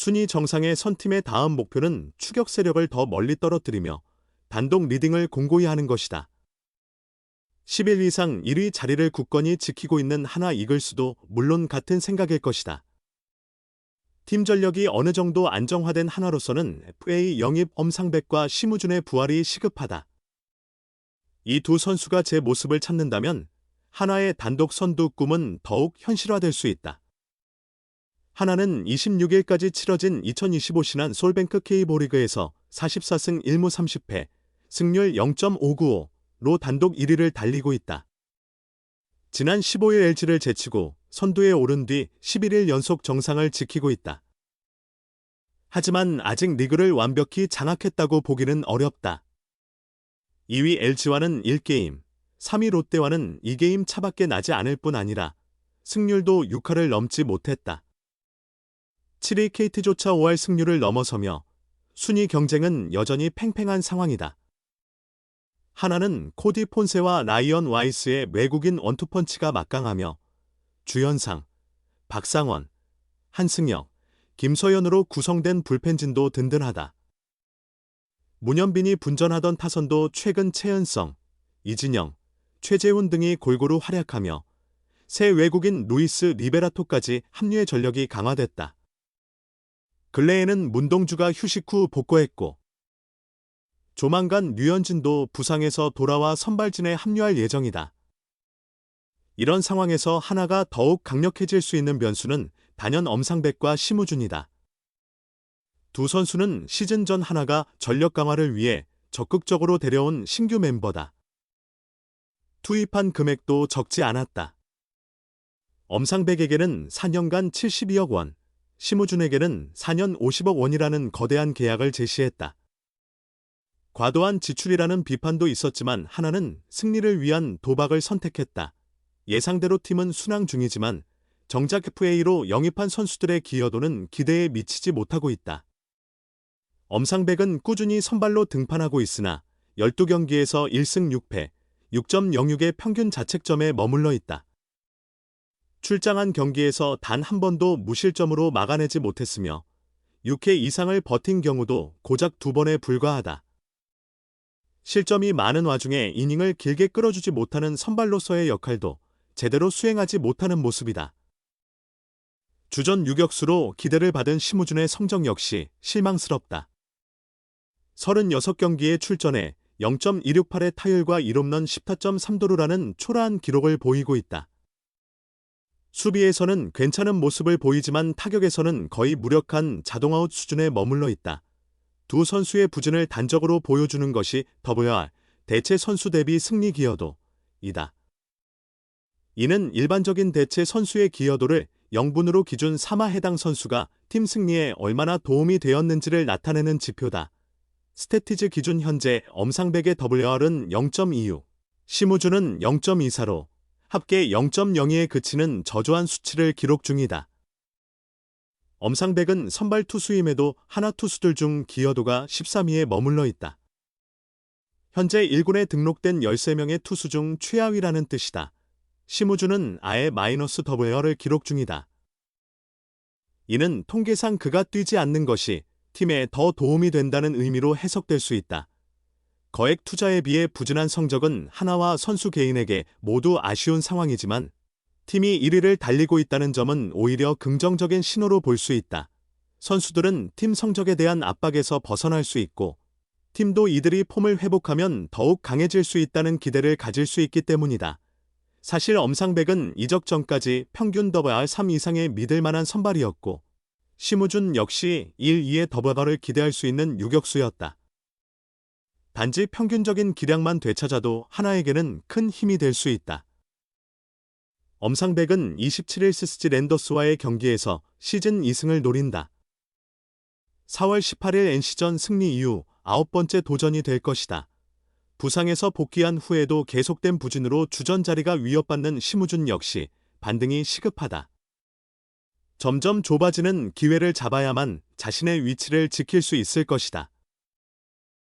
순위 정상의 선팀의 다음 목표는 추격 세력을 더 멀리 떨어뜨리며 단독 리딩을 공고히 하는 것이다. 10일 이상 1위 자리를 굳건히 지키고 있는 하나 이글스도 물론 같은 생각일 것이다. 팀 전력이 어느 정도 안정화된 하나로서는 FA 영입 엄상백과 심우준의 부활이 시급하다. 이 두 선수가 제 모습을 찾는다면 하나의 단독 선두 꿈은 더욱 현실화될 수 있다. 하나는 26일까지 치러진 2025 신한 솔뱅크 K보리그에서 44승 1무 30패, 승률 0.595로 단독 1위를 달리고 있다. 지난 15일 LG를 제치고 선두에 오른 뒤 11일 연속 정상을 지키고 있다. 하지만 아직 리그를 완벽히 장악했다고 보기는 어렵다. 2위 LG와는 1게임, 3위 롯데와는 2게임 차밖에 나지 않을 뿐 아니라 승률도 6할을 넘지 못했다. 7위 KT조차 5할 승률을 넘어서며 순위 경쟁은 여전히 팽팽한 상황이다. 하나는 코디 폰세와 라이언 와이스의 외국인 원투펀치가 막강하며 주현상, 박상원, 한승혁, 김서연으로 구성된 불펜진도 든든하다. 문현빈이 분전하던 타선도 최근 최은성, 이진영, 최재훈 등이 골고루 활약하며 새 외국인 루이스 리베라토까지 합류의 전력이 강화됐다. 근래에는 문동주가 휴식 후 복구했고 조만간 류현진도 부상에서 돌아와 선발진에 합류할 예정이다. 이런 상황에서 하나가 더욱 강력해질 수 있는 변수는 단연 엄상백과 심우준이다. 두 선수는 시즌 전 하나가 전력 강화를 위해 적극적으로 데려온 신규 멤버다. 투입한 금액도 적지 않았다. 엄상백에게는 4년간 72억 원, 심우준에게는 4년 50억 원이라는 거대한 계약을 제시했다. 과도한 지출이라는 비판도 있었지만 하나는 승리를 위한 도박을 선택했다. 예상대로 팀은 순항 중이지만 정작 FA로 영입한 선수들의 기여도는 기대에 미치지 못하고 있다. 엄상백은 꾸준히 선발로 등판하고 있으나 12경기에서 1승 6패, 6.06의 평균 자책점에 머물러 있다. 출장한 경기에서 단 한 번도 무실점으로 막아내지 못했으며 6회 이상을 버틴 경우도 고작 두 번에 불과하다. 실점이 많은 와중에 이닝을 길게 끌어주지 못하는 선발로서의 역할도 제대로 수행하지 못하는 모습이다. 주전 유격수로 기대를 받은 심우준의 성적 역시 실망스럽다. 36경기에 출전해 0.268의 타율과 1홈런 10타점 3도루라는 초라한 기록을 보이고 있다. 수비에서는 괜찮은 모습을 보이지만 타격에서는 거의 무력한 자동아웃 수준에 머물러 있다. 두 선수의 부진을 단적으로 보여주는 것이 WR 대체 선수 대비 승리 기여도 이다. 이는 일반적인 대체 선수의 기여도를 0분으로 기준 3화 해당 선수가 팀 승리에 얼마나 도움이 되었는지를 나타내는 지표다. 스태티즈 기준 현재 엄상백의 WR은 0.26, 심우준은 0.24로 합계 0.02에 그치는 저조한 수치를 기록 중이다. 엄상백은 선발 투수임에도 하나 투수들 중 기여도가 13위에 머물러 있다. 현재 1군에 등록된 13명의 투수 중 최하위라는 뜻이다. 심우준은 아예 마이너스 WR을 기록 중이다. 이는 통계상 그가 뛰지 않는 것이 팀에 더 도움이 된다는 의미로 해석될 수 있다. 거액 투자에 비해 부진한 성적은 하나와 선수 개인에게 모두 아쉬운 상황이지만 팀이 1위를 달리고 있다는 점은 오히려 긍정적인 신호로 볼 수 있다. 선수들은 팀 성적에 대한 압박에서 벗어날 수 있고 팀도 이들이 폼을 회복하면 더욱 강해질 수 있다는 기대를 가질 수 있기 때문이다. 사실 엄상백은 이적 전까지 평균 더블R 3 이상의 믿을 만한 선발이었고 심우준 역시 1, 2의 더블R을 기대할 수 있는 유격수였다. 단지 평균적인 기량만 되찾아도 하나에게는 큰 힘이 될 수 있다. 엄상백은 27일 스스지 랜더스와의 경기에서 시즌 2승을 노린다. 4월 18일 NC전 승리 이후 아홉 번째 도전이 될 것이다. 부상에서 복귀한 후에도 계속된 부진으로 주전 자리가 위협받는 심우준 역시 반등이 시급하다. 점점 좁아지는 기회를 잡아야만 자신의 위치를 지킬 수 있을 것이다.